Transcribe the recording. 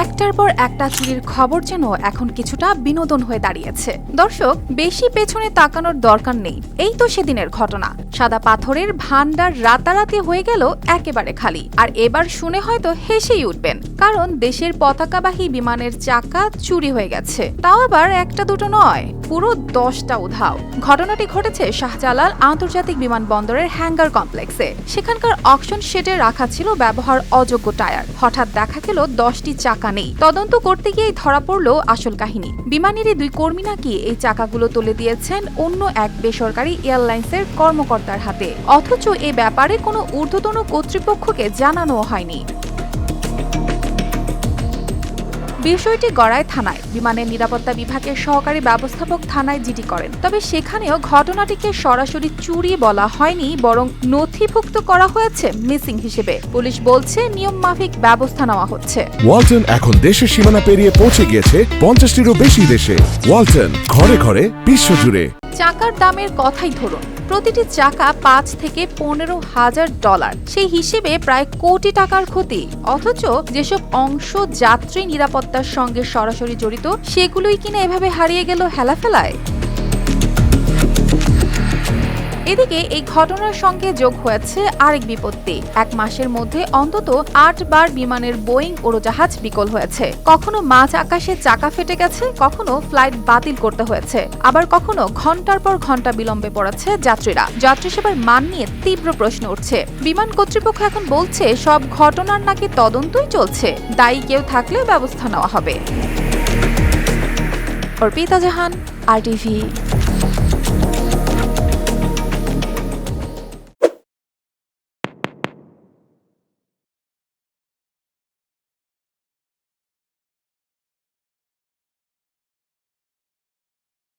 একটার পর একটা চুরির খবর যেন এখন কিছুটা বিনোদন হয়ে দাঁড়িয়েছে। দর্শক, বেশি পেছনে তাকানোর দরকার নেই। এই তো সেদিনের ঘটনা। সাদা পাথরের ভান্ডার রাতারাতি হয়ে গেল একেবারে খালি। আর এবার শুনে হয়তো হেসেই উঠবেন, কারণ দেশের পতাকাবাহী বিমানের চাকা চুরি হয়ে গেছে। তাও আবার একটা দুটো নয়, পুরো দশটা উধাও। ঘটনাটি ঘটেছে শাহজালাল আন্তর্জাতিক বিমানবন্দরের হ্যাঙ্গার কমপ্লেক্সে। সেখানকার অকশন শেডে রাখা ছিল ব্যবহার অযোগ্য টায়ার। হঠাৎ দেখা গেল দশটি চাকা নেই তদন্ত করতে গিয়েই ধরা পড়ল আসল কাহিনী। বিমানেরই দুই কর্মী নাকি এই চাকাগুলো তুলে দিয়েছেন অন্য এক বেসরকারি এয়ারলাইন্সের কর্মকর্তার হাতে। অথচ এ ব্যাপারে কোনো ঊর্ধ্বতন কর্তৃপক্ষকে জানানো হয়নি। বিষয়টি গড়ায় থানায়। বিমানের নিরাপত্তা বিভাগের সহকারী ব্যবস্থাপক থানায় জিডি করেন। তবে সেখানেও ঘটনাটিকে সরাসরি চুরি বলা হয়নি, বরং নথিভুক্ত করা হয়েছে মিসিং হিসেবে। পুলিশ বলছে, নিয়ম মাফিক ব্যবস্থা নেওয়া হচ্ছে। ওয়ালটন এখন দেশের সীমানা পেরিয়ে পৌঁছে গিয়েছে পঞ্চাশটিরও বেশি দেশে। ওয়ালটন, ঘরে ঘরে বিশ্বজুড়ে চাকার দামের কথাই ধরুন। প্রতিটি চাকা পাঁচ থেকে পনেরো হাজার ডলার। সেই হিসেবে প্রায় কোটি টাকার ক্ষতি। অথচ যেসব অংশ যাত্রী নিরাপত্তার সঙ্গে সরাসরি জড়িত, সেগুলোই কিনা এভাবে হারিয়ে গেল হেলাফেলায়? এদিকে এই ঘটনার সঙ্গে যোগ হয়েছে আরেক বিপত্তি। এক মাসের মধ্যে অন্তত আট বার বিমানের বোয়িং উড়োজাহাজ বিকল হয়েছে। কখনো মাঝ আকাশে চাকা ফেটে গেছে, কখনো ফ্লাইট বাতিল করতে হয়েছে। আবার কখনো ঘণ্টার পর ঘণ্টা বিলম্বে পড়েছে যাত্রীরা। যাত্রী সেবার মান নিয়ে তীব্র প্রশ্ন উঠছে। বিমান কর্তৃপক্ষ এখন বলছে, সব ঘটনার নাকি তদন্তই চলছে। দায়ী কেউ থাকলে ব্যবস্থা নেওয়া হবে। অর্পিতা জাহান আর টিভি